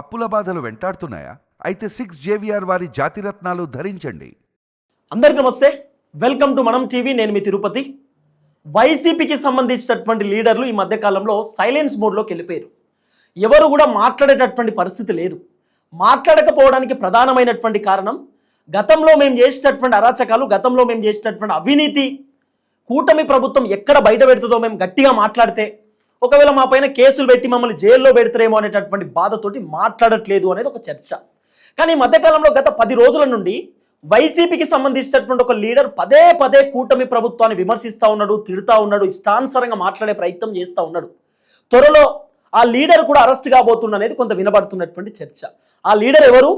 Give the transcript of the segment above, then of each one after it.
అప్పుల బాధలు వెంటాడుతున్నాయా? అయితే సిక్స్ జేవిఆర్ వారి జాతిరత్నాలు ధరించండి. అందరికీ నమస్తే. వెల్కమ్ టు మనం టీవీ. నేను మీ తిరుపతి. వైసీపీకి సంబంధించినటువంటి లీడర్లు ఈ మధ్యకాలంలో సైలెన్స్ మోడ్లోకి వెళ్ళిపోయారు. ఎవరు కూడా మాట్లాడేటటువంటి పరిస్థితి లేదు. మాట్లాడకపోవడానికి ప్రధానమైనటువంటి కారణం గతంలో మేము చేసినటువంటి అరాచకాలు గతంలో మేము చేసినటువంటి అవినీతి కూటమి ప్రభుత్వం ఎక్కడ బయట పెడుతుందో మేము గట్టిగా మాట్లాడితే ఒకవేళ మా పైన కేసులు పెట్టి మమ్మల్ని జైల్లో పెడతారేమో అనేటటువంటి బాధతోటి మాట్లాడట్లేదు అనేది ఒక చర్చ. కానీ ఈ మధ్యకాలంలో గత పది రోజుల నుండి వైసీపీకి సంబంధించినటువంటి ఒక లీడర్ పదే పదే కూటమి ప్రభుత్వాన్ని విమర్శిస్తూ ఉన్నాడు తిడుతూ ఉన్నాడు ఇష్టానుసరంగా మాట్లాడే ప్రయత్నం చేస్తూ ఉన్నాడు. త్వరలో ఆ లీడర్ కూడా అరెస్ట్ కాబోతుంది అనేది కొంత వినబడుతున్నటువంటి చర్చ. ఆ లీడర్ ఎవరు?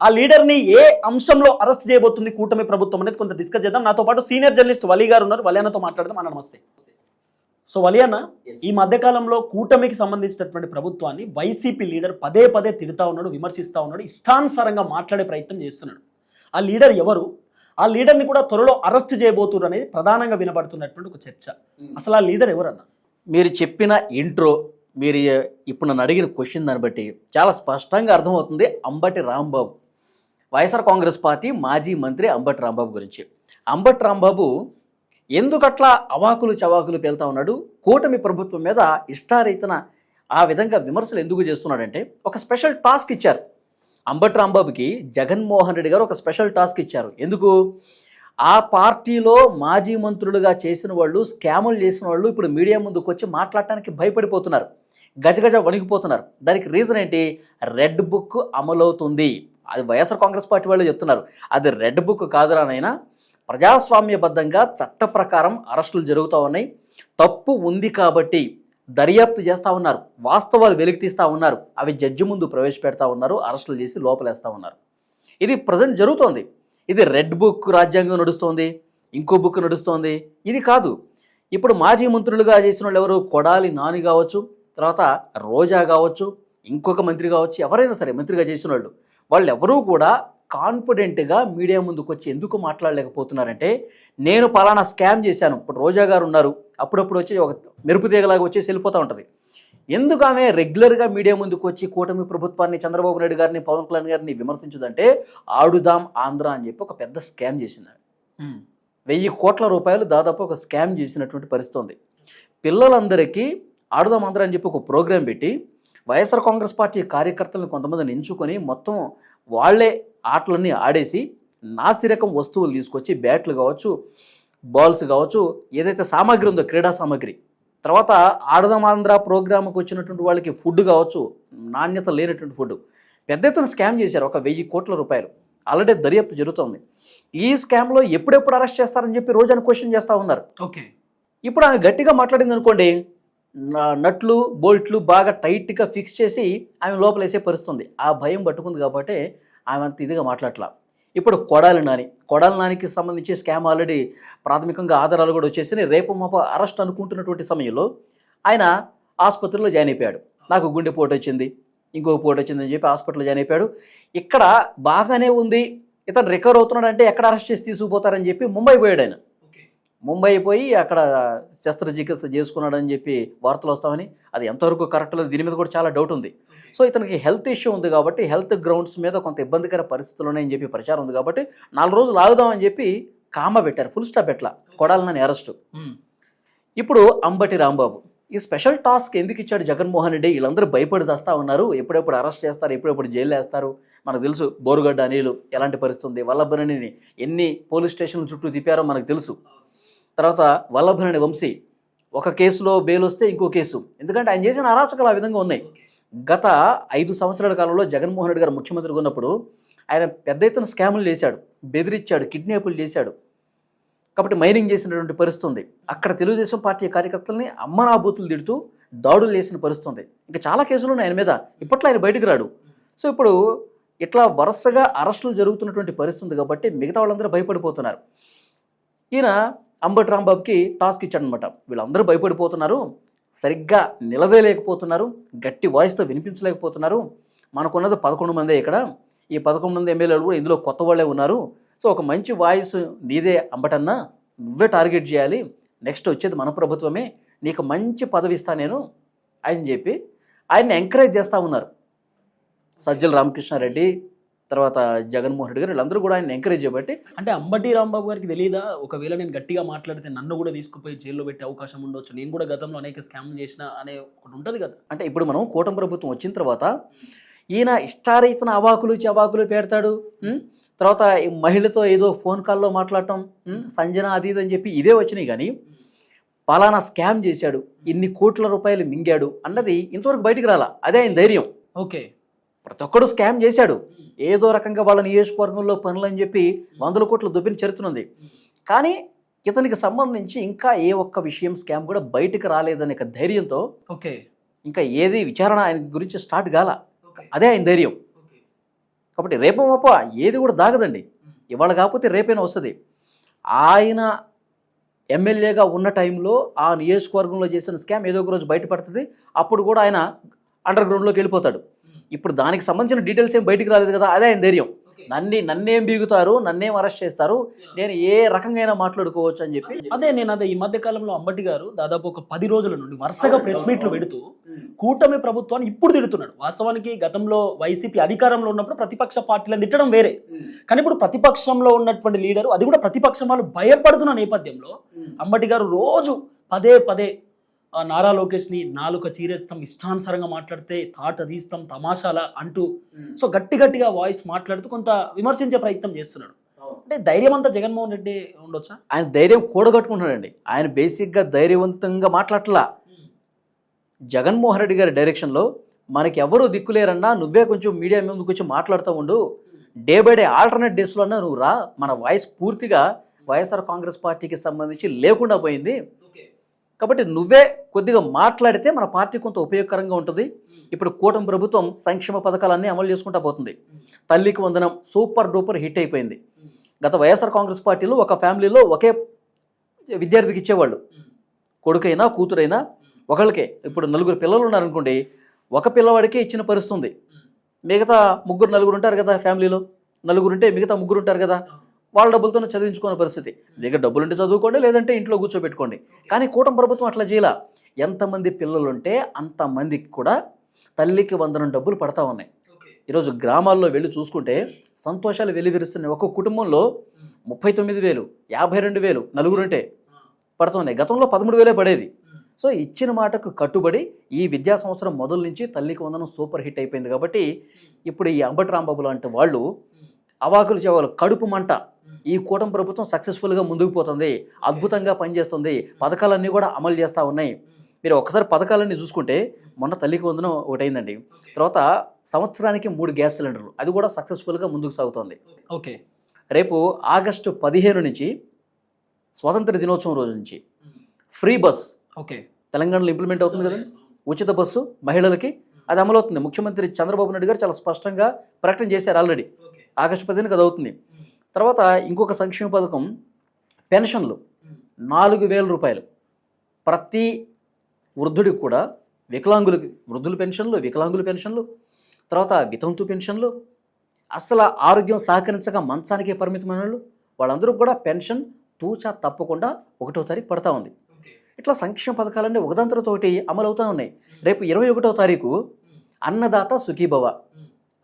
ఆ లీడర్ని ఏ అంశంలో అరెస్ట్ చేయబోతుంది కూటమి ప్రభుత్వం అనేది కొంత డిస్కస్ చేద్దాం. నాతో పాటు సీనియర్ జర్నలిస్ట్ వలీ గారు ఉన్నారు. వలి అన్నతో మాట్లాడదాం. అన్న నమస్తే. సో వలి అన్న ఈ మధ్యకాలంలో కూటమికి సంబంధించినటువంటి ప్రభుత్వాన్ని వైసీపీ లీడర్ పదే పదే తిడుతా ఉన్నాడు విమర్శిస్తా ఉన్నాడు ఇష్టానుసారంగా మాట్లాడే ప్రయత్నం చేస్తున్నాడు. ఆ లీడర్ ఎవరు? ఆ లీడర్ని కూడా త్వరలో అరెస్ట్ చేయబోతున్నారు అనేది ప్రధానంగా వినబడుతున్నటువంటి ఒక చర్చ. అసలు ఆ లీడర్ ఎవరన్న? మీరు చెప్పిన ఇంట్రో మీరు ఇప్పుడు నన్ను అడిగిన క్వశ్చన్ దాన్ని బట్టి చాలా స్పష్టంగా అర్థమవుతుంది అంబటి రాంబాబు. వైఎస్ఆర్ కాంగ్రెస్ పార్టీ మాజీ మంత్రి అంబటి రాంబాబు గురించి. అంబటి రాంబాబు ఎందుకట్లా అవాకులు చవాకులు పేలుతా ఉన్నాడు? కూటమి ప్రభుత్వం మీద ఇష్టారీతన ఆ విధంగా విమర్శలు ఎందుకు చేస్తున్నాడంటే ఒక స్పెషల్ టాస్క్ ఇచ్చారు. అంబటి రాంబాబుకి జగన్మోహన్ రెడ్డి గారు ఒక స్పెషల్ టాస్క్ ఇచ్చారు. ఎందుకు? ఆ పార్టీలో మాజీ మంత్రులుగా చేసిన వాళ్ళు స్కాములు చేసిన వాళ్ళు ఇప్పుడు మీడియా ముందుకు వచ్చి మాట్లాడటానికి భయపడిపోతున్నారు. గజగజ వణిగిపోతున్నారు దానికి రీజన్ ఏంటి? రెడ్ బుక్ అమలవుతుంది. అది వైఎస్ఆర్ కాంగ్రెస్ పార్టీ వాళ్ళు చెప్తున్నారు. అది రెడ్ బుక్ కాదురానైనా ప్రజాస్వామ్యబద్ధంగా చట్ట ప్రకారం అరెస్టులు జరుగుతూ ఉన్నాయి. తప్పు ఉంది కాబట్టి దర్యాప్తు చేస్తూ ఉన్నారు. వాస్తవాలు వెలికి తీస్తూ ఉన్నారు. అవి జడ్జి ముందు ప్రవేశపెడతా ఉన్నారు. అరెస్టులు చేసి లోపలేస్తూ ఉన్నారు. ఇది ప్రజెంట్ జరుగుతోంది. ఇది రెడ్ బుక్ రాజ్యాంగం నడుస్తోంది. ఇంకో బుక్ నడుస్తోంది. ఇది కాదు. ఇప్పుడు మాజీ మంత్రులుగా చేసిన వాళ్ళు ఎవరు కొడాలి నాని కావచ్చు తర్వాత రోజా కావచ్చు ఇంకొక మంత్రి కావచ్చు ఎవరైనా సరే మంత్రిగా చేసిన వాళ్ళు వాళ్ళు ఎవరూ కూడా కాన్ఫిడెంట్గా మీడియా ముందుకు వచ్చి ఎందుకు మాట్లాడలేకపోతున్నారంటే నేను పలానా స్కామ్ చేశాను. ఇప్పుడు రోజా గారు ఉన్నారు. అప్పుడప్పుడు వచ్చి ఒక మెరుపు తీగలాగా వచ్చేసి వెళ్ళిపోతూ ఉంటుంది. ఎందుకు ఆమె రెగ్యులర్గా మీడియా ముందుకు వచ్చి కూటమి ప్రభుత్వాన్ని చంద్రబాబు నాయుడు గారిని పవన్ కళ్యాణ్ గారిని విమర్శించుదంటే ఆడుదాం ఆంధ్ర అని చెప్పి ఒక పెద్ద స్కామ్ చేసింది. వెయ్యి కోట్ల రూపాయలు దాదాపు ఒక స్కామ్ చేసినటువంటి పరిస్థితి ఉంది. పిల్లలందరికీ ఆడుదాం ఆంధ్ర అని చెప్పి ఒక ప్రోగ్రాం పెట్టి వైఎస్ఆర్ కాంగ్రెస్ పార్టీ కార్యకర్తలను కొంతమందిని ఎంచుకొని మొత్తం వాళ్ళే ఆటలన్నీ ఆడేసి నాసిరకం వస్తువులు తీసుకొచ్చి బ్యాట్లు కావచ్చు బాల్స్ కావచ్చు ఏదైతే సామాగ్రి ఉందో క్రీడా సామాగ్రి తర్వాత ఆడదాం ఆంధ్ర ప్రోగ్రామ్కి వచ్చినటువంటి వాళ్ళకి ఫుడ్ కావచ్చు నాణ్యత లేనటువంటి ఫుడ్. పెద్ద ఎత్తున స్కామ్ చేశారు ఒక వెయ్యి కోట్ల రూపాయలు. ఆల్రెడీ దర్యాప్తు జరుగుతోంది. ఈ స్కామ్లో ఎప్పుడెప్పుడు అరెస్ట్ చేస్తారని చెప్పి రోజున క్వశ్చన్ చేస్తూ ఉన్నారు. ఓకే. ఇప్పుడు ఆమె గట్టిగా మాట్లాడింది అనుకోండి నట్లు బోల్ట్లు బాగా టైట్గా ఫిక్స్ చేసి ఆమె లోపలేసే పరిస్థితుంది. ఆ భయం పట్టుకుంది కాబట్టి ఆమె అంత ఇదిగా మాట్లాడలా ఇప్పుడు కొడాలి నాని. కొడాలి నానికి సంబంధించి స్కామ్ ఆల్రెడీ ప్రాథమికంగా ఆధారాలు కూడా వచ్చేసి రేపు మాప అరెస్ట్ అనుకుంటున్నటువంటి సమయంలో ఆయన ఆసుపత్రిలో జాయిన్ అయిపోయాడు. నాకు గుండెపోటు వచ్చింది. ఇంకో పోటు వచ్చిందని చెప్పి హాస్పిటల్లో జాయిన్ అయిపోయాడు. ఇక్కడ బాగానే ఉంది. ఇతను రికవర్ అవుతున్నాడంటే ఎక్కడ అరెస్ట్ చేసి తీసుకుపోతారని చెప్పి ముంబై పోయాడు ఆయన. ముంబై పోయి అక్కడ శస్త్రచికిత్స చేసుకున్నాడని చెప్పి వార్తలు వస్తామని అది ఎంతవరకు కరెక్ట్ లేదు దీని మీద కూడా చాలా డౌట్ ఉంది. సో ఇతనికి హెల్త్ ఇష్యూ ఉంది కాబట్టి హెల్త్ గ్రౌండ్స్ మీద కొంత ఇబ్బందికర పరిస్థితులు ఉన్నాయని చెప్పి ప్రచారం ఉంది కాబట్టి నాలుగు రోజులు ఆగుదామని చెప్పి కామ పెట్టారు ఫుల్ స్టాప్ ఎట్లా? కొడాలని అరెస్టు ఇప్పుడు అంబటి రాంబాబు ఈ స్పెషల్ టాస్క్ ఎందుకు ఇచ్చాడు జగన్మోహన్ రెడ్డి? వీళ్ళందరూ భయపడి చేస్తా ఉన్నారు ఎప్పుడెప్పుడు అరెస్ట్ చేస్తారు ఎప్పుడెప్పుడు జైలు వేస్తారు? మనకు తెలుసు బోరుగడ్డ అనిలు ఎలాంటి పరిస్థితి ఉంది వల్లభరణిని ఎన్ని పోలీస్ స్టేషన్ల చుట్టూ తిప్పారో మనకు తెలుసు. తర్వాత వల్లభరణి వంశీ ఒక కేసులో బెయిల్ వస్తే ఇంకో కేసు. ఎందుకంటే ఆయన చేసిన అరాచకాలు ఆ విధంగా ఉన్నాయి. గత ఐదు సంవత్సరాల కాలంలో జగన్మోహన్ రెడ్డి గారు ముఖ్యమంత్రిగా ఉన్నప్పుడు ఆయన పెద్ద ఎత్తున స్కాములు చేశాడు. బెదిరించాడు కిడ్నాపులు చేశాడు. కాబట్టి మైనింగ్ చేసినటువంటి పరిస్థితి ఉంది. అక్కడ తెలుగుదేశం పార్టీ కార్యకర్తల్ని అమ్మనాభూతులు తిడుతూ దాడులు చేసిన పరిస్థితి ఉంది. ఇంకా చాలా కేసులు ఉన్నాయి ఆయన మీద. ఇప్పట్లో ఆయన బయటకు రాడు. సో ఇప్పుడు ఇట్లా వరుసగా అరెస్టులు జరుగుతున్నటువంటి పరిస్థితి ఉంది కాబట్టి మిగతా వాళ్ళందరూ భయపడిపోతున్నారు. ఈయన అంబటి రాంబాబుకి టాస్క్ ఇచ్చాడనమాట వీళ్ళందరూ భయపడిపోతున్నారు సరిగ్గా నిలవేయలేకపోతున్నారు గట్టి వాయిస్తో వినిపించలేకపోతున్నారు. మనకున్నది పదకొండు మందే ఇక్కడ. ఈ పదకొండు మంది ఎమ్మెల్యేలు కూడా ఇందులో కొత్త వాళ్ళే ఉన్నారు. సో ఒక మంచి వాయిస్ నీదే అంబటన్నా. నువ్వే టార్గెట్ చేయాలి. నెక్స్ట్ వచ్చేది మన ప్రభుత్వమే. నీకు మంచి పదవి ఇస్తా నేను అని చెప్పి ఆయన్ని ఎంకరేజ్ చేస్తూ ఉన్నారు. సజ్జల రామకృష్ణారెడ్డి తర్వాత జగన్మోహన్ రెడ్డి గారు వీళ్ళందరూ కూడా ఆయన ఎంకరేజ్ చేయబట్టి అంటే అంబటి రాంబాబు గారికి తెలియదా ఒకవేళ నేను గట్టిగా మాట్లాడితే నన్ను కూడా తీసుకుపోయి జైల్లో పెట్టే అవకాశం ఉండొచ్చు. నేను కూడా గతంలో అనేక స్కామ్ చేసిన అనే ఒకటి ఉంటుంది కదా. అంటే ఇప్పుడు మనం కూటమి ప్రభుత్వం వచ్చిన తర్వాత ఈయన ఇష్టారీతన అవాకులు చవాకులు పెడతాడు? తర్వాత ఈ మహిళతో ఏదో ఫోన్ కాల్లో మాట్లాడటం? సంజన అది ఇది అని చెప్పి ఇదే వచ్చినాయి కానీ పలానా స్కామ్ చేశాడు. ఇన్ని కోట్ల రూపాయలు మింగాడు అన్నది ఇంతవరకు బయటికి రాలా. అదే ఆయన ధైర్యం. ఓకే. ప్రతి ఒక్కడు స్కామ్ చేశాడు. ఏదో రకంగా వాళ్ళ నియోజకవర్గంలో పనులు అని చెప్పి వందల కోట్ల దొబ్బిన చరిత్ర ఉంది. కానీ ఇతనికి సంబంధించి ఇంకా ఏ ఒక్క విషయం స్కామ్ కూడా బయటికి రాలేదనే ధైర్యంతో ఓకే. ఇంకా ఏది విచారణ ఆయన గురించి స్టార్ట్ కాల. అదే ఆయన ధైర్యం. కాబట్టి రేపో మాపో ఏది కూడా దాగదండి. ఇవాళ కాకపోతే రేపైనా వస్తుంది. ఆయన ఎమ్మెల్యేగా ఉన్న టైంలో ఆ నియోజకవర్గంలో చేసిన స్కామ్ ఏదో ఒక రోజు బయటపడుతుంది. అప్పుడు కూడా ఆయన అండర్ గ్రౌండ్లోకి వెళ్ళిపోతాడు. ఇప్పుడు దానికి సంబంధించిన డీటెయిల్స్ ఏం బయటికి రాలేదు కదా అదే ఆయన ధైర్యం. నన్ను నన్నేం బీగుతారు నన్నేం అరెస్ట్ చేస్తారు నేను ఏ రకంగా మాట్లాడుకోవచ్చు అని చెప్పి. అదే నేను అదే ఈ మధ్య కాలంలో అంబటి గారు దాదాపు ఒక పది రోజుల నుండి వరుసగా ప్రెస్ మీట్లు పెడుతూ కూటమి ప్రభుత్వాన్ని ఇప్పుడు తిడుతున్నాడు. వాస్తవానికి గతంలో వైసీపీ అధికారంలో ఉన్నప్పుడు ప్రతిపక్ష పార్టీలను తిట్టడం వేరే. కానీ ఇప్పుడు ప్రతిపక్షంలో ఉన్నటువంటి లీడరు అది కూడా ప్రతిపక్షం వాళ్ళు భయపడుతున్న నేపథ్యంలో అంబటి గారు రోజు పదే పదే నారా లోకేష్ని నాలుక చీరేస్తాం ఇష్టానుసారంగా మాట్లాడితే తాట తీస్తాం తమాషాల అంటూ సో గట్టి గట్టిగా వాయిస్ మాట్లాడుతూ కొంత విమర్శించే ప్రయత్నం చేస్తున్నాడు. అంటే ధైర్యం అంతా జగన్మోహన్ రెడ్డి ఉండొచ్చా? ఆయన ధైర్యం కూడగట్టుకుంటున్నాడండి. ఆయన బేసిక్గా ధైర్యవంతంగా మాట్లాడట్లా. జగన్మోహన్ రెడ్డి గారి డైరెక్షన్లో మనకి ఎవరు దిక్కులేరన్నా నువ్వే కొంచెం మీడియా ముందుకు వచ్చి మాట్లాడుతూ ఉండు. డే బై డే ఆల్టర్నేట్ డేస్లోనే నువ్వు రా. మన వాయిస్ పూర్తిగా వైఎస్ఆర్ కాంగ్రెస్ పార్టీకి సంబంధించి లేకుండా పోయింది. కాబట్టి నువ్వే కొద్దిగా మాట్లాడితే మన పార్టీ కొంత ఉపయోగకరంగా ఉంటుంది. ఇప్పుడు కూటమి ప్రభుత్వం సంక్షేమ పథకాలన్నీ అమలు చేసుకుంటా పోతుంది. తల్లికి వందనం సూపర్ డూపర్ హిట్ అయిపోయింది. గత వైఎస్ఆర్ కాంగ్రెస్ పార్టీలో ఒక ఫ్యామిలీలో ఒకే విద్యార్థికి ఇచ్చేవాళ్ళు. కొడుకైనా కూతురైనా ఒకళ్ళకే. ఇప్పుడు నలుగురు పిల్లలు ఉన్నారనుకోండి ఒక పిల్లవాడికే ఇచ్చిన పరిస్థితుంది. మిగతా ముగ్గురు నలుగురు ఉంటారు కదా ఫ్యామిలీలో. నలుగురు ఉంటే మిగతా ముగ్గురు ఉంటారు కదా. వాళ్ళ డబ్బులతోనే చదివించుకునే పరిస్థితి. దగ్గర డబ్బులుంటే చదువుకోండి లేదంటే ఇంట్లో కూర్చోబెట్టుకోండి. కానీ కూటమి ప్రభుత్వం అట్లా చేయాల. ఎంతమంది పిల్లలు ఉంటే అంతమందికి కూడా తల్లికి వందనం డబ్బులు పడతా ఉన్నాయి. ఈరోజు గ్రామాల్లో వెళ్ళి చూసుకుంటే సంతోషాలు వెలువరిస్తున్నాయి ఒక్కొక్క కుటుంబంలో ముప్పై తొమ్మిది వేలు యాభై రెండు వేలు నలుగురుంటే పడుతున్నాయి గతంలో పదమూడు వేలే పడేది. సో ఇచ్చిన మాటకు కట్టుబడి ఈ విద్యా సంవత్సరం మొదలు నుంచి తల్లికి వందనం సూపర్ హిట్ అయిపోయింది కాబట్టి ఇప్పుడు ఈ అంబటి రాంబాబు లాంటి వాళ్ళు అవాకులు చెవాలు కడుపు మంట. ఈ కూటమి ప్రభుత్వం సక్సెస్ఫుల్గా ముందుకు పోతుంది అద్భుతంగా పనిచేస్తుంది పథకాలన్నీ కూడా అమలు చేస్తూ ఉన్నాయి. మీరు ఒకసారి పథకాలన్నీ చూసుకుంటే మొన్న తల్లికి వందనం ఒకటైందండి. తర్వాత సంవత్సరానికి మూడు గ్యాస్ సిలిండర్లు. అది కూడా సక్సెస్ఫుల్గా ముందుకు సాగుతోంది. ఓకే. రేపు ఆగస్టు పదిహేను నుంచి స్వాతంత్ర దినోత్సవం రోజు నుంచి ఫ్రీ బస్ ఓకే. తెలంగాణలో ఇంప్లిమెంట్ అవుతుంది కదా? ఉచిత బస్సు మహిళలకి. అది అమలవుతుంది. ముఖ్యమంత్రి చంద్రబాబు నాయుడు గారు చాలా స్పష్టంగా ప్రకటన చేశారు ఆల్రెడీ. ఆగస్టు పదిహేనుకి అది అవుతుంది. తర్వాత ఇంకొక సంక్షేమ పథకం పెన్షన్లు. నాలుగు వేల రూపాయలు. ప్రతి వృద్ధుడికి కూడా వికలాంగులకి వృద్ధుల పెన్షన్లు వికలాంగుల పెన్షన్లు తర్వాత వితంతు పెన్షన్లు. అసలు ఆరోగ్యం సహకరించక మంచానికే పరిమితమైన వాళ్ళు. వాళ్ళందరూ కూడా పెన్షన్ తూచా తప్పకుండా ఒకటో తారీఖు పడతా ఉంది. ఇట్లా సంక్షేమ పథకాలన్నీ ఒకటి అమలు అవుతా ఉన్నాయి. రేపు ఇరవై ఒకటో తారీఖు అన్నదాత సుఖీభవ.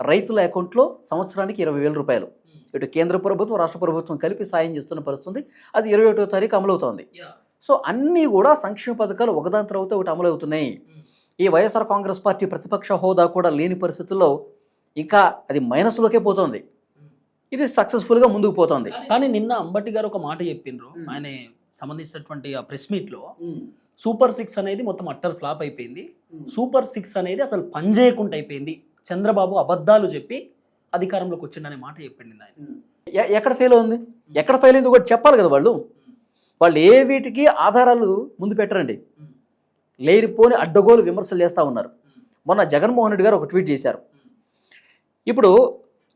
రైతుల అకౌంట్లో సంవత్సరానికి ఇరవై వేల రూపాయలు. ఇటు కేంద్ర ప్రభుత్వం రాష్ట్ర ప్రభుత్వం కలిపి సాయం చేస్తున్న పరిస్థితుంది. అది ఇరవై ఒకటో తారీఖు అమలవుతోంది. సో అన్నీ కూడా సంక్షేమ పథకాలు ఒకదాని తర్వాత ఒకటి అమలవుతున్నాయి. ఈ వైఎస్ఆర్ కాంగ్రెస్ పార్టీ ప్రతిపక్ష హోదా కూడా లేని పరిస్థితుల్లో ఇంకా అది మైనస్లోకే పోతోంది. ఇది సక్సెస్ఫుల్గా ముందుకు పోతోంది. కానీ నిన్న అంబటి గారు ఒక మాట చెప్పిండ్రు. ఆయన సంబంధించినటువంటి ఆ ప్రెస్ మీట్లో సూపర్ సిక్స్ అనేది మొత్తం అట్టర్ ఫ్లాప్ అయిపోయింది. సూపర్ సిక్స్ అనేది అసలు పనిచేయకుండా అయిపోయింది. చంద్రబాబు అబద్ధాలు చెప్పి అధికారంలోకి వచ్చిండనే మాట నిన్న ఆయన ఎక్కడ ఫెయిల్ ఉంది ఎక్కడ ఫెయిల్ అయింది కూడా చెప్పాలి కదా వాళ్ళు. వాళ్ళు ఏ వీటికి ఆధారాలు ముందు పెట్టరండి. లేనిపోని అడ్డగోలు విమర్శలు చేస్తూ ఉన్నారు. మొన్న జగన్మోహన్ రెడ్డి గారు ఒక ట్వీట్ చేశారు. ఇప్పుడు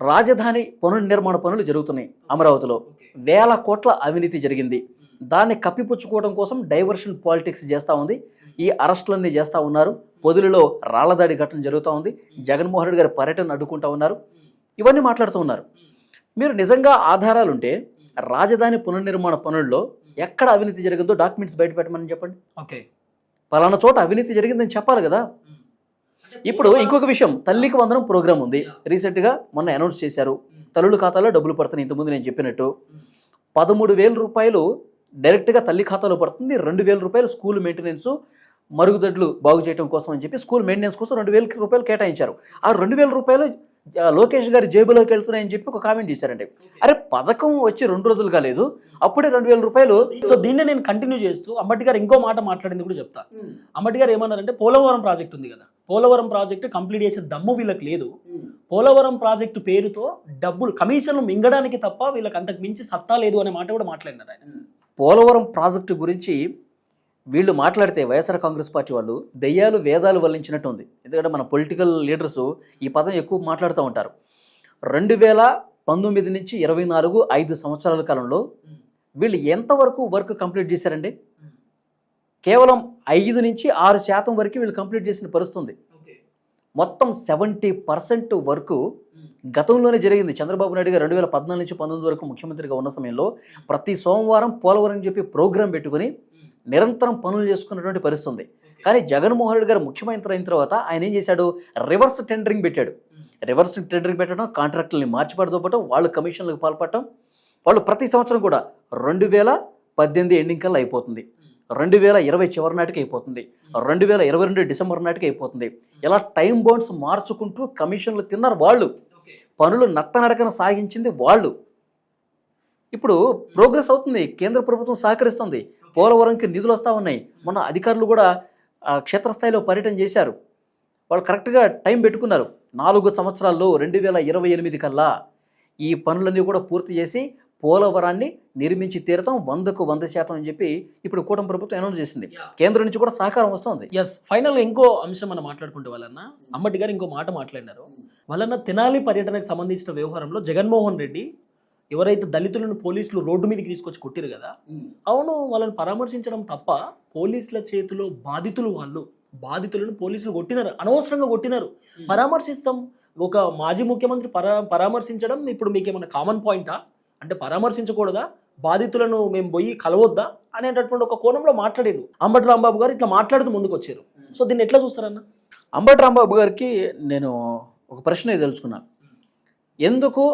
రాజధాని పునర్నిర్మాణ పనులు జరుగుతున్నాయి అమరావతిలో. వేల కోట్ల అవినీతి జరిగింది. దాన్ని కప్పిపుచ్చుకోవడం కోసం డైవర్షన్ పాలిటిక్స్ చేస్తూ ఉంది. ఈ అరెస్టులన్నీ చేస్తూ ఉన్నారు. పొదులులో రాళ్ళదాడి ఘటన జరుగుతూ ఉంది. జగన్మోహన్ రెడ్డి గారి పర్యటన అడ్డుకుంటా ఉన్నారు. ఇవన్నీ మాట్లాడుతూ ఉన్నారు. మీరు నిజంగా ఆధారాలుంటే రాజధాని పునర్నిర్మాణ పనుల్లో ఎక్కడ అవినీతి జరిగిందో డాక్యుమెంట్స్ బయట పెట్టమని చెప్పండి. ఓకే. పలానా చోట అవినీతి జరిగిందని చెప్పాలి కదా. ఇప్పుడు ఇంకొక విషయం తల్లికి వందనం ప్రోగ్రామ్ ఉంది. రీసెంట్గా మొన్న అనౌన్స్ చేశారు. తల్లుల ఖాతాలో డబ్బులు పడుతున్నాయి ఇంతకుముందు నేను చెప్పినట్టు. పదమూడు వేల రూపాయలు డైరెక్ట్గా తల్లి ఖాతాలో పడుతుంది. రెండు వేల రూపాయలు స్కూల్ మెయింటెనెన్స్ మరుగుదొడ్లు బాగు చేయడం కోసం అని చెప్పి స్కూల్ మెయింటెనెన్స్ కోసం రెండు వేల రూపాయలు కేటాయించారు. ఆ రెండు వేల రూపాయలు లోకేష్ గారి జేబులోకి వెళ్తున్నాయని చెప్పి ఒక కామెంట్ చేశారండి అరే పథకం వచ్చి రెండు రోజులు కాలేదు అప్పుడే రెండు వేల రూపాయలు సో దీన్ని నేను కంటిన్యూ చేస్తూ అంబటి గారు ఇంకో మాట మాట్లాడింది కూడా చెప్తా. అంబటి గారు ఏమన్నారంటే పోలవరం ప్రాజెక్ట్ ఉంది కదా పోలవరం ప్రాజెక్ట్ కంప్లీట్ చేసే దమ్ము వీళ్ళకి లేదు. పోలవరం ప్రాజెక్టు పేరుతో డబ్బులు కమిషన్లు మింగడానికి తప్ప వీళ్ళకి అంతకు మించి సత్తా లేదు అనే మాట కూడా మాట్లాడినారు ఆయన. పోలవరం ప్రాజెక్టు గురించి వీళ్ళు మాట్లాడితే వైఎస్ఆర్ కాంగ్రెస్ పార్టీ వాళ్ళు దెయ్యాలు వేదాలు వల్లించినట్టు ఉంది ఎందుకంటే మన పొలిటికల్ లీడర్స్ ఈ పదం ఎక్కువ మాట్లాడుతూ ఉంటారు. రెండు వేల పంతొమ్మిది నుంచి ఇరవై నాలుగు ఐదు సంవత్సరాల కాలంలో వీళ్ళు ఎంతవరకు వర్క్ కంప్లీట్ చేశారండి? కేవలం ఐదు నుంచి ఆరు శాతం వరకు వీళ్ళు కంప్లీట్ చేసిన పరిస్థితి ఉంది మొత్తం సెవెంటీ పర్సెంట్ వరకు గతంలోనే జరిగింది. చంద్రబాబు నాయుడు గారు రెండు వేల పద్నాలుగు నుంచి పంతొమ్మిది వరకు ముఖ్యమంత్రిగా ఉన్న సమయంలో ప్రతి సోమవారం పోలవరం అని చెప్పి ప్రోగ్రాం పెట్టుకుని నిరంతరం పనులు చేసుకున్నటువంటి పరిస్థితి ఉంది. కానీ జగన్మోహన్ రెడ్డి గారు ముఖ్యమంత్రి అయిన తర్వాత ఆయన ఏం చేశాడు? రివర్స్ టెండరింగ్ పెట్టాడు. రివర్స్ టెండరింగ్ పెట్టడం కాంట్రాక్టుల్ని మార్చిపడదోపటం వాళ్ళు కమిషన్లకు పాల్పడటం వాళ్ళు ప్రతి సంవత్సరం కూడా రెండు వేల పద్దెనిమిది ఎండింగ్ కల్లా అయిపోతుంది. రెండు వేల ఇరవై చివరి నాటికి అయిపోతుంది. రెండు వేల ఇరవై రెండు డిసెంబర్ నాటికి అయిపోతుంది. ఇలా టైం బౌండ్స్ మార్చుకుంటూ కమిషన్లు తిన్నారు వాళ్ళు. పనులు నత్తనడకన సాగించింది వాళ్ళు. ఇప్పుడు ప్రోగ్రెస్ అవుతుంది కేంద్ర ప్రభుత్వం సహకరిస్తుంది. పోలవరంకి నిధులు వస్తూ ఉన్నాయి. మొన్న అధికారులు కూడా క్షేత్రస్థాయిలో పర్యటన చేశారు. వాళ్ళు కరెక్ట్గా టైం పెట్టుకున్నారు. నాలుగు సంవత్సరాల్లో రెండు వేల ఇరవై ఎనిమిది కల్లా ఈ పనులన్నీ కూడా పూర్తి చేసి పోలవరాన్ని నిర్మించి తీరతాం వందకు వంద శాతం అని చెప్పి ఇప్పుడు కూటమి ప్రభుత్వం అనౌన్స్ చేసింది. కేంద్రం నుంచి కూడా సహకారం వస్తుంది. ఎస్ ఫైనల్ ఇంకో అంశం మనం మాట్లాడుకుంటే వాళ్ళన్న అంబటి గారు ఇంకో మాట మాట్లాడినారు. వాళ్ళన్న తెనాలి పర్యటనకు సంబంధించిన వ్యవహారంలో జగన్మోహన్ రెడ్డి ఎవరైతే దళితులను పోలీసులు రోడ్డు మీదకి తీసుకొచ్చి కొట్టిరు కదా అవును వాళ్ళని పరామర్శించడం తప్ప పోలీసుల చేతిలో బాధితులు వాళ్ళు బాధితులను పోలీసులు కొట్టినారు అనవసరంగా కొట్టినారు. పరామర్శిస్తాం. ఒక మాజీ ముఖ్యమంత్రి పరా పరామర్శించడం ఇప్పుడు మీకు ఏమైనా కామన్ పాయింటా అంటే పరామర్శించకూడదా? బాధితులను మేము పోయి కలవద్దా? అనేటటువంటి ఒక కోణంలో మాట్లాడారు అంబటి రాంబాబు గారు ఇట్లా మాట్లాడుతూ ముందుకు వచ్చారు సో దీన్ని ఎట్లా చూస్తారన్న అంబటి రాంబాబు గారికి నేను ఒక ప్రశ్న తెలుసుకున్నా ఎందుకు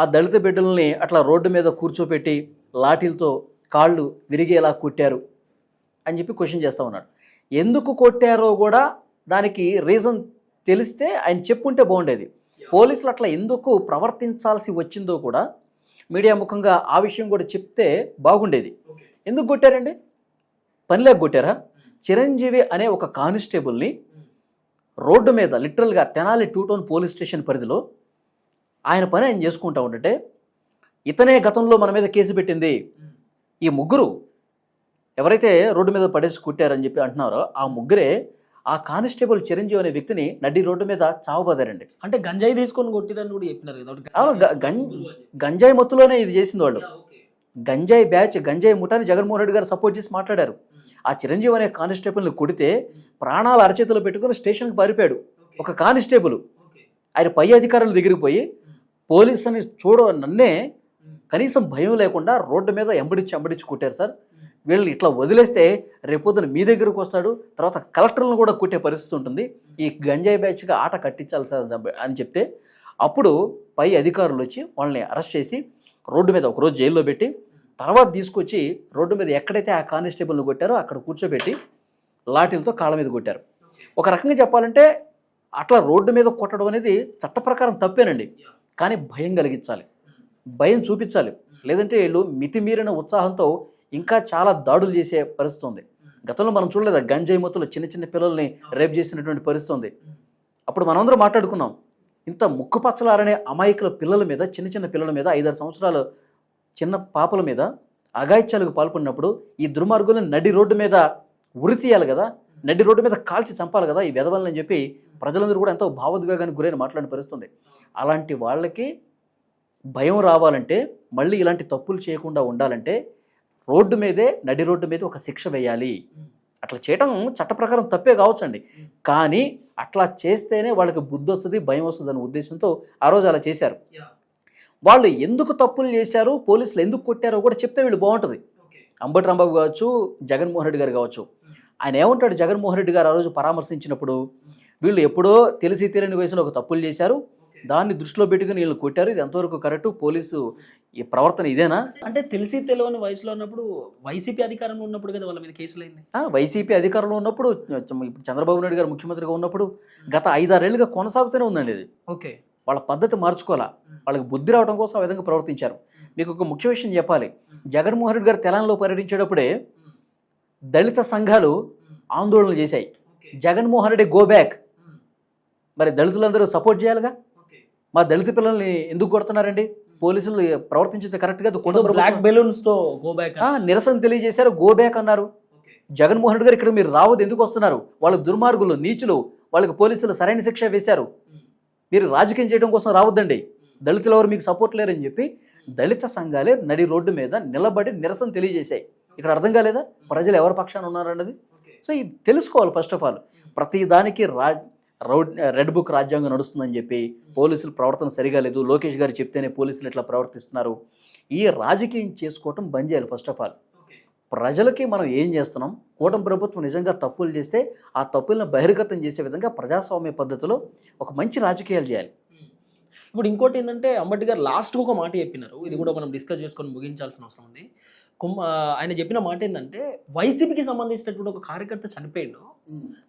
ఆ దళిత బిడ్డల్ని అట్లా రోడ్డు మీద కూర్చోపెట్టి లాఠీలతో కాళ్ళు విరిగేలా కొట్టారు అని చెప్పి క్వశ్చన్ చేస్తూ ఉన్నాడు. ఎందుకు కొట్టారో కూడా దానికి రీజన్ తెలిస్తే ఆయన చెప్పుంటే బాగుండేది. పోలీసులు అట్లా ఎందుకు ప్రవర్తించాల్సి వచ్చిందో కూడా మీడియా ముఖంగా ఆ విషయం కూడా చెప్తే బాగుండేది. ఎందుకు కొట్టారండి? పనిలేక కొట్టారా? చిరంజీవి అనే ఒక కానిస్టేబుల్ని రోడ్డు మీద లిటరల్గా Tenali two town police station పరిధిలో ఆయన పని ఆయన చేసుకుంటా ఉంటే ఇతనే గతంలో మన మీద కేసు పెట్టింది. ఈ ముగ్గురు ఎవరైతే రోడ్డు మీద పడేసి కుట్టారని చెప్పి అంటున్నారో ఆ ముగ్గురే ఆ కానిస్టేబుల్ చిరంజీవి అనే వ్యక్తిని నడి రోడ్డు మీద చావబోదారండి అంటే గంజాయి తీసుకొని కొట్టిరని కూడా చెప్పినారు కదా గంజాయి మత్తులోనే ఇది చేసింది వాళ్ళు. గంజాయి బ్యాచ్ గంజాయి ముఠాని జగన్మోహన్ రెడ్డి గారు సపోర్ట్ చేసి మాట్లాడారు. ఆ చిరంజీవి అనే కానిస్టేబుల్ని కొడితే ప్రాణాలు అరచేతిలో పెట్టుకుని స్టేషన్కి పారిపోయాడు. ఒక కానిస్టేబుల్. ఆయన పై అధికారుల దగ్గరికి పోయి పోలీస్ అని చూడ నన్నే కనీసం భయం లేకుండా రోడ్డు మీద ఎంబడిచ్చి ఎంబడిచ్చి కొట్టారు సార్. వీళ్ళని ఇట్లా వదిలేస్తే రేపొద్దున మీ దగ్గరకు వస్తాడు తర్వాత కలెక్టర్లను కూడా కొట్టే పరిస్థితి ఉంటుంది. ఈ గంజాయి బ్యాచ్గా ఆట కట్టించాలి సార్ అని చెప్తే అప్పుడు పై అధికారులు వచ్చి వాళ్ళని అరెస్ట్ చేసి రోడ్డు మీద ఒకరోజు జైల్లో పెట్టి తర్వాత తీసుకొచ్చి రోడ్డు మీద ఎక్కడైతే ఆ కానిస్టేబుల్ని కొట్టారో అక్కడ కూర్చోబెట్టి లాఠీలతో కాళ్ళ మీద కొట్టారు. ఒక రకంగా చెప్పాలంటే అట్లా రోడ్డు మీద కొట్టడం అనేది చట్ట ప్రకారం తప్పేనండి. కానీ భయం కలిగించాలి. భయం చూపించాలి. లేదంటే వీళ్ళు మితిమీరిన ఉత్సాహంతో ఇంకా చాలా దాడులు చేసే పరిస్థితి ఉంది గతంలో మనం చూడలేదా? గంజాయి మొత్తంలో చిన్న చిన్న పిల్లల్ని రేప్ చేసినటువంటి పరిస్థితి ఉంది అప్పుడు మనందరం మాట్లాడుకున్నాం. ఇంత ముక్కుపచ్చలారనే అమాయకుల పిల్లల మీద చిన్న చిన్న పిల్లల మీద ఐదారు సంవత్సరాలు చిన్న పాపల మీద అగాయిత్యాలకు పాల్పడినప్పుడు ఈ దుర్మార్గులను నడి రోడ్డు మీద ఉరి తీయాలి కదా? నడి రోడ్డు మీద కాల్చి చంపాలి కదా ఈ వెధవలని చెప్పి ప్రజలందరూ కూడా ఎంతో భావోద్వేగానికి గురైన మాట్లాడిన పరిస్థితుంది అలాంటి వాళ్ళకి భయం రావాలంటే మళ్ళీ ఇలాంటి తప్పులు చేయకుండా ఉండాలంటే రోడ్డు మీదే నడి రోడ్డు మీద ఒక శిక్ష వేయాలి. అట్లా చేయటం చట్ట ప్రకారం తప్పే కావచ్చండి. కానీ అట్లా చేస్తేనే వాళ్ళకి బుద్ధి వస్తుంది భయం వస్తుంది అనే ఉద్దేశంతో ఆ రోజు అలా చేశారు. వాళ్ళు ఎందుకు తప్పులు చేశారు పోలీసులు ఎందుకు కొట్టారో కూడా చెప్తే వీళ్ళు బాగుంటుంది. అంబటి రాంబాబు కావచ్చు జగన్మోహన్ రెడ్డి గారు కావచ్చు. ఆయన ఏమంటాడు జగన్మోహన్ రెడ్డి గారు ఆ రోజు పరామర్శించినప్పుడు? వీళ్ళు ఎప్పుడో తెలిసి తెలియని వయసులో ఒక తప్పులు చేశారు. దాన్ని దృష్టిలో పెట్టుకుని వీళ్ళు కొట్టారు. ఇది ఎంతవరకు కరెక్ట్? పోలీసు ఈ ప్రవర్తన ఇదేనా? అంటే తెలిసి తెలియని వయసులో ఉన్నప్పుడు వైసీపీ అధికారంలో ఉన్నప్పుడు కదా వాళ్ళ మీద కేసులు అయింది. వైసీపీ అధికారంలో ఉన్నప్పుడు చంద్రబాబు నాయుడు గారు ముఖ్యమంత్రిగా ఉన్నప్పుడు గత ఐదారేళ్ళుగా కొనసాగుతూనే ఉందండి ఇది. ఓకే. వాళ్ళ పద్ధతి మార్చుకోవాలా? వాళ్ళకి బుద్ధి రావడం కోసం ఆ విధంగా ప్రవర్తించారు. మీకు ఒక ముఖ్య విషయం చెప్పాలి. జగన్మోహన్ రెడ్డి గారు తెలంగాణలో పర్యటించేటప్పుడే దళిత సంఘాలు ఆందోళనలు చేశాయి. Jaganmohan Reddy go back. మరి దళితులందరూ సపోర్ట్ చేయాలిగా? మా దళిత పిల్లల్ని ఎందుకు కొడుతున్నారండి? పోలీసులు ప్రవర్తించింది కరెక్ట్గా బ్లాక్ బెలూన్స్తో గో బ్యాక్ నిరసన తెలియజేశారు గో బ్యాక్ అన్నారు. జగన్మోహన్ రెడ్డి గారు ఇక్కడ మీరు రావద్దు ఎందుకు వస్తున్నారు? వాళ్ళు దుర్మార్గులు నీచులు వాళ్ళకి పోలీసులు సరైన శిక్ష వేశారు. మీరు రాజకీయం చేయడం కోసం రావద్దండి. దళితులు ఎవరు మీకు సపోర్ట్ లేరని చెప్పి దళిత సంఘాలే నడి రోడ్డు మీద నిలబడి నిరసన తెలియజేశాయి. ఇక్కడ అర్థం కాలేదా? ప్రజలు ఎవరి పక్షాన ఉన్నారన్నది? సో ఇది తెలుసుకోవాలి ఫస్ట్ ఆఫ్ ఆల్ ప్రతి దానికి రా రౌడ్ రెడ్ బుక్ రాజ్యాంగం నడుస్తుందని చెప్పి పోలీసుల ప్రవర్తన సరిగా లేదు. లోకేష్ గారు చెప్తేనే పోలీసులు ఇట్లా ప్రవర్తిస్తున్నారు. ఈ రాజకీయం చేసుకోవటం బంద్ చేయాలి ఫస్ట్ ఆఫ్ ఆల్ ప్రజలకి మనం ఏం చేస్తున్నాం? కూటమి ప్రభుత్వం నిజంగా తప్పులు చేస్తే ఆ తప్పులను బహిర్గతం చేసే విధంగా ప్రజాస్వామ్య పద్ధతిలో ఒక మంచి రాజకీయాలు చేయాలి. ఇప్పుడు ఇంకోటి ఏంటంటే అంబటి గారు లాస్ట్ ఒక మాట చెప్పినారు. ఇది కూడా మనం డిస్కస్ చేసుకొని ముగించాల్సిన అవసరం ఉంది. కుమ్మ ఆయన చెప్పిన మాట ఏంటంటే వైసీపీకి సంబంధించినటువంటి ఒక కార్యకర్త చనిపోయిండు.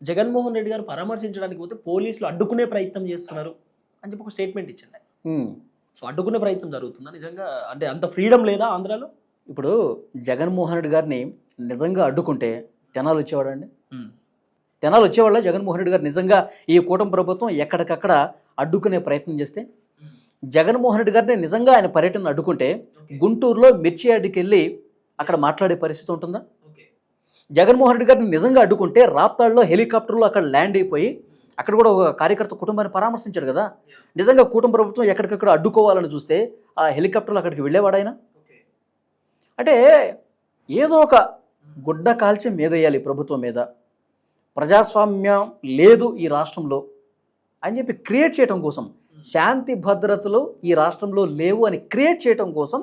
జగన్మోహన్ రెడ్డి గారు పరామర్శించడానికి పోతే పోలీసులు అడ్డుకునే ప్రయత్నం చేస్తున్నారు అని చెప్పి ఒక స్టేట్మెంట్ ఇచ్చిండే. సో అడ్డుకునే ప్రయత్నం జరుగుతుందా? నిజంగా అంటే అంత ఫ్రీడమ్ లేదా ఆంధ్రాలో? ఇప్పుడు జగన్మోహన్ రెడ్డి గారిని నిజంగా అడ్డుకుంటే తెనాలు వచ్చేవాడండి తెనాలు వచ్చేవాళ్ళ జగన్మోహన్ రెడ్డి గారు నిజంగా ఈ కూటమి ప్రభుత్వం ఎక్కడికక్కడ అడ్డుకునే ప్రయత్నం చేస్తే? జగన్మోహన్ రెడ్డి గారిని నిజంగా ఆయన పర్యటన అడ్డుకుంటే గుంటూరులో మిర్చి యార్డుకి వెళ్ళి అక్కడ మాట్లాడే పరిస్థితి ఉంటుందా? జగన్మోహన్ రెడ్డి గారిని నిజంగా అడ్డుకుంటే రాప్తాడులో హెలికాప్టర్లో అక్కడ ల్యాండ్ అయిపోయి అక్కడ కూడా ఒక కార్యకర్త కుటుంబాన్ని పరామర్శించాడు కదా. నిజంగా కూటమి ప్రభుత్వం ఎక్కడికక్కడ అడ్డుకోవాలని చూస్తే ఆ హెలికాప్టర్లో అక్కడికి వెళ్ళేవాడాయన? అంటే ఏదో ఒక గుడ్డ కాల్చి మీదేయాలి ప్రభుత్వం మీద. ప్రజాస్వామ్యం లేదు ఈ రాష్ట్రంలో అని చెప్పి క్రియేట్ చేయడం కోసం శాంతి భద్రతలు ఈ రాష్ట్రంలో లేవు అని క్రియేట్ చేయడం కోసం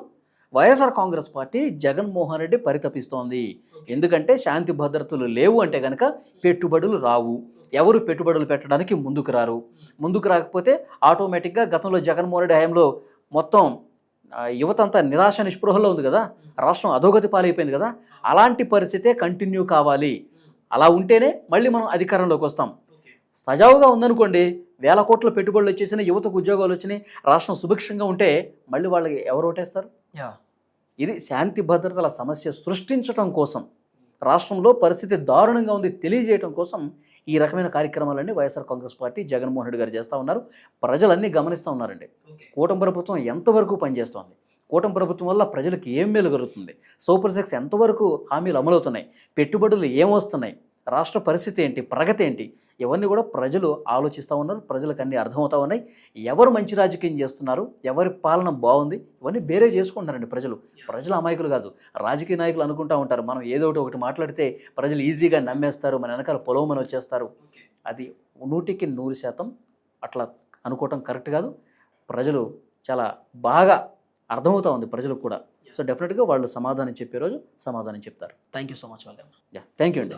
వైఎస్ఆర్ కాంగ్రెస్ పార్టీ జగన్మోహన్ రెడ్డి పరితపిస్తోంది. ఎందుకంటే శాంతి భద్రతలు లేవు అంటే కనుక పెట్టుబడులు రావు. ఎవరు పెట్టుబడులు పెట్టడానికి ముందుకు రారు? ముందుకు రాకపోతే ఆటోమేటిక్గా గతంలో జగన్మోహన్ రెడ్డి హయాంలో మొత్తం యువతంతా యువత అంతా నిరాశ నిస్పృహలో ఉంది కదా? రాష్ట్రం అధోగతి పాలైపోయింది కదా? అలాంటి పరిస్థితే కంటిన్యూ కావాలి. అలా ఉంటేనే మళ్ళీ మనం అధికారంలోకి వస్తాం. సజావుగా ఉందనుకోండి వేల కోట్ల పెట్టుబడులు వచ్చేసిన యువతకు ఉద్యోగాలు వచ్చినాయి రాష్ట్రం సుభిక్షంగా ఉంటే మళ్ళీ వాళ్ళకి ఎవరు ఓటేస్తారు? ఇది శాంతి భద్రతల సమస్య సృష్టించడం కోసం రాష్ట్రంలో పరిస్థితి దారుణంగా ఉంది తెలియజేయడం కోసం ఈ రకమైన కార్యక్రమాలన్నీ వైఎస్ఆర్ కాంగ్రెస్ పార్టీ జగన్మోహన్ రెడ్డి గారు చేస్తూ ఉన్నారు. ప్రజలన్నీ గమనిస్తూ ఉన్నారండి. కూటమి ప్రభుత్వం ఎంతవరకు పనిచేస్తోంది? కూటమి ప్రభుత్వం వల్ల ప్రజలకు ఏం మేలు కలుగుతుంది సూపర్ సిక్స్ ఎంతవరకు హామీలు అమలవుతున్నాయి? పెట్టుబడులు ఏమొస్తున్నాయి రాష్ట్ర పరిస్థితి ఏంటి? ప్రగతి ఏంటి? ఇవన్నీ కూడా ప్రజలు ఆలోచిస్తూ ఉన్నారు. ప్రజలకు అన్నీ అర్థమవుతా ఉన్నాయి. ఎవరు మంచి రాజకీయం చేస్తున్నారు? ఎవరి పాలన బాగుంది? ఇవన్నీ బేరే చేసుకుంటున్నారండి ప్రజలు. ప్రజలు అమాయకులు కాదు. రాజకీయ నాయకులు అనుకుంటా ఉంటారు. మనం ఏదో ఒకటి ఒకటి మాట్లాడితే ప్రజలు ఈజీగా నమ్మేస్తారు. మన వెనకాల పొలవమని వచ్చేస్తారు. అది నూటికి నూరు శాతం అట్లా అనుకోవటం కరెక్ట్ కాదు. ప్రజలు చాలా బాగా అర్థమవుతా ఉంది ప్రజలకు కూడా. సో డెఫినెట్గా వాళ్ళు సమాధానం చెప్పే రోజు సమాధానం చెప్తారు. థ్యాంక్ యూ సో మచ్ వాళ్ళ యా థ్యాంక్ యూ అండి.